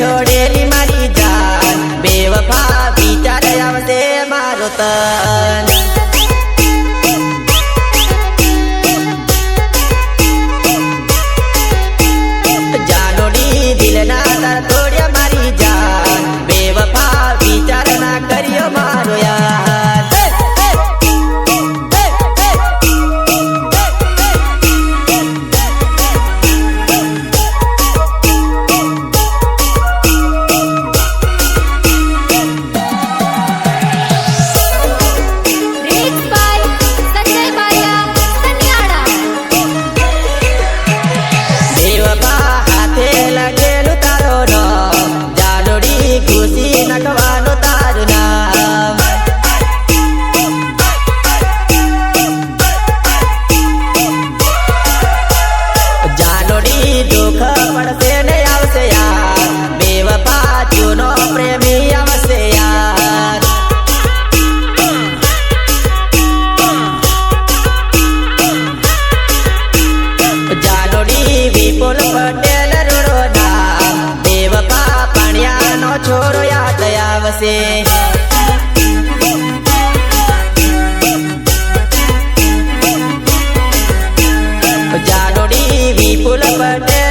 છોડેલી મારી જાન. બેવફા વિચારે આવશે મારો તન. આવશે જાનોડી વિપુલ પટેલ